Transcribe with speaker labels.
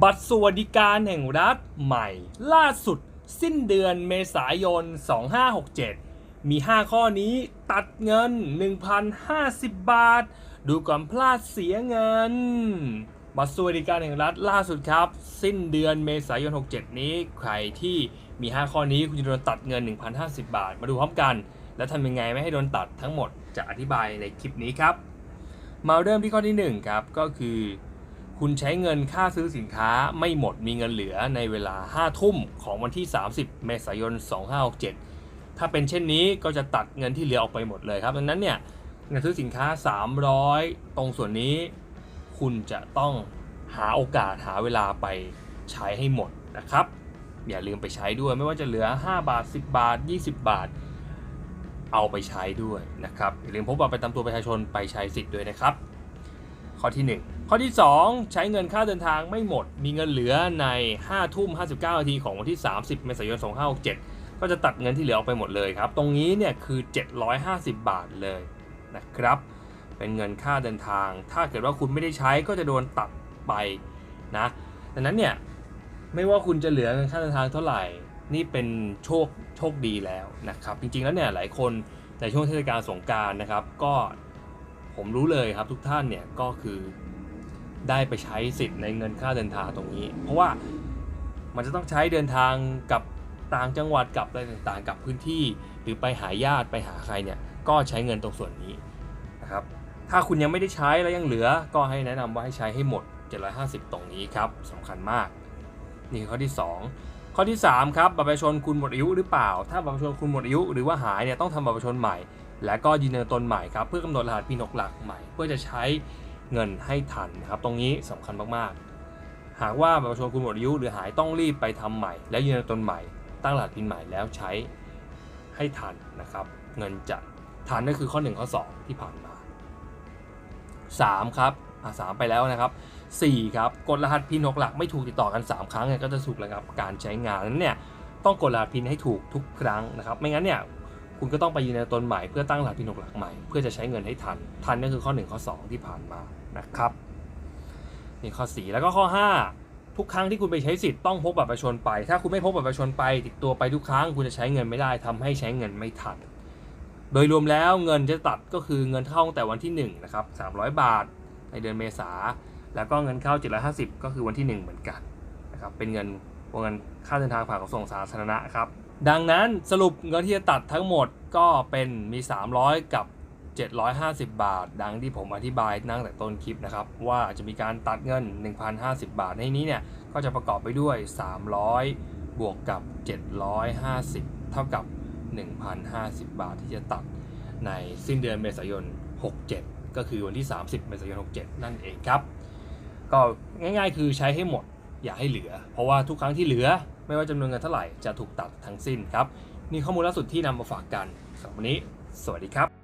Speaker 1: บัตรสวัสดิการแห่งรัฐใหม่ ล่าสุดสิ้นเดือนเมษายน 2567 มี 5 ข้อนี้ตัดเงิน 1,050 บาท ดูก่อนพลาดเสียเงิน บัตรสวัสดิการแห่งรัฐล่าสุดครับ สิ้นเดือนเมษายน 67 นี้ใครที่มี 5 ข้อนี้คุณจะโดนตัดเงิน 1,050 บาท มาดูพร้อมกัน แล้วทำยังไงไม่ให้โดนตัดทั้งหมดจะอธิบายในคลิปนี้ครับ มาเริ่มที่ข้อที่ 1 ครับก็คือ คุณใช้เงินค่าซื้อสินค้าไม่หมดมีเงินเหลือในเวลา 5 ทุ่มของวันที่ 30 เมษายน 2567 ถ้าเป็นเช่นนี้ก็จะตัดเงินที่เหลือออกไปหมดเลยครับดังนั้นเนี่ยเงินซื้อสินค้า 300 ตรงส่วนนี้ คุณจะต้องหาโอกาสหาเวลาไปใช้ให้หมดนะครับ อย่าลืมไปใช้ด้วยไม่ว่าจะเหลือ 5 บาท 10 บาท 20 บาท เอาไปใช้ด้วยนะครับอย่าลืมพกบัตรประจำตัวประชาชนไปใช้สิทธิ์ด้วยนะครับ ข้อที่ 1 ข้อที่ 2 ใช้เงินค่าเดินทางไม่หมด มีเงินเหลือใน 5 ทุ่ม 59 นาทีของวันที่ 30 เมษายน 2567 ก็จะตัดเงินที่เหลือออกไปหมดเลยครับ ตรงนี้เนี่ยคือ 750 บาทเลยนะครับ เป็นเงินค่าเดินทาง ถ้าเกิดว่าคุณไม่ได้ใช้ก็จะโดนตัดไปนะดังนั้นเนี่ยไม่ว่าคุณจะเหลือเงินค่าเดินทางเท่าไหร่ นี่เป็นโชคโชคดีแล้วนะครับ จริงๆแล้วเนี่ยหลายคนในช่วงเทศกาลสงการนะครับ ก็ ผมรู้เลยครับทุกท่านเนี่ยก็คือได้ไปใช้สิทธิ์ในเงินค่าเดินทางตรงนี้ เพราะว่ามันจะต้องใช้เดินทางกับต่างจังหวัดกับอะไรต่างๆ กับพื้นที่ หรือไปหาญาติไปหาใครเนี่ยก็ใช้เงินตรงส่วนนี้นะครับ ถ้าคุณยังไม่ได้ใช้แล้วยังเหลือ ก็ให้แนะนำว่าให้ใช้ให้หมด 750 ตรงนี้ครับสำคัญมาก นี่คือข้อที่ 2 ข้อที่ 3 ครับบัตรประชาชนคุณหมดอายุหรือเปล่า ถ้าบัตรประชาชนคุณหมดอายุหรือว่าหายเนี่ยต้องทำบัตรประชาชนใหม่ และก็ยืนยันตนใหม่ครับเพื่อกำหนดรหัสพีนกหลักใหม่ เพื่อจะใช้เงินให้ทันนะครับตรงนี้สำคัญมากๆ หากว่าบัตรประชาชนคุณหมดอายุหรือหายต้องรีบไปทำใหม่ และยืนยันตนใหม่ ตั้งรหัสพินใหม่แล้วใช้ให้ทันนะครับเงินจะทันก็คือข้อ 1 ข้อ 2 ที่ผ่านมา 3 ครับอะสามไปแล้วนะครับ 4 ครับ กดรหัสพินหกหลักไม่ถูกติดต่อกัน 3 ครั้งเนี่ยก็จะถูกระงับการใช้งานนั้นเนี่ยต้องกดรหัสพินให้ถูกทุกครั้งนะครับ ไม่งั้นเนี่ย คุณก็ต้องไปยืนยันตนใหม่เพื่อตั้งรหัสพินกหลักใหม่เพื่อจะใช้เงินให้ทัน ทันก็คือข้อ 1 ข้อ 2 ที่ผ่านมานะครับนี่ข้อ 4 แล้วก็ข้อ 5 ทุกครั้งที่คุณไปใช้สิทธิ์ต้องพกบัตรประชาชนไป ถ้าคุณไม่พกบัตรประชาชนไป ติดตัวไปทุกครั้งคุณจะใช้เงินไม่ได้ทำให้ใช้เงินไม่ทัน โดยรวมแล้วเงินจะตัดก็คือเงินเข้าตั้งแต่วันที่1นะครับ300 บาท ในเดือนเมษาแล้วก็เงินเข้า 750 ก็คือวันที่ 1 เหมือนกันนะครับเป็นเงินวงเงินค่าเดินทางผ่านขนส่งสาธารณะครับ ดังนั้นสรุปเงินที่จะตัดทั้งหมดก็เป็นมี 300 กับ 750 บาท ดังที่ผมอธิบายตั้งแต่ต้นคลิปนะครับ ว่าจะมีการตัดเงิน 1,050 บาทในนี้เนี่ย ก็จะประกอบไปด้วย 300 บวกกับ 750 เท่ากับ 1,050 บาทที่จะตัดในสิ้นเดือนเมษายน 67 ก็คือวันที่ 30 เมษายน 67 นั่นเองครับ ก็ง่ายๆ คือใช้ให้หมดอย่าให้เหลือ เพราะว่าทุกครั้งที่เหลือ ไม่ว่าจำนวนเงินเท่าไหร่จะถูกตัดทั้งสิ้นครับ นี่ข้อมูลล่าสุดที่นำมาฝากกันสำหรับวันนี้ สวัสดีครับ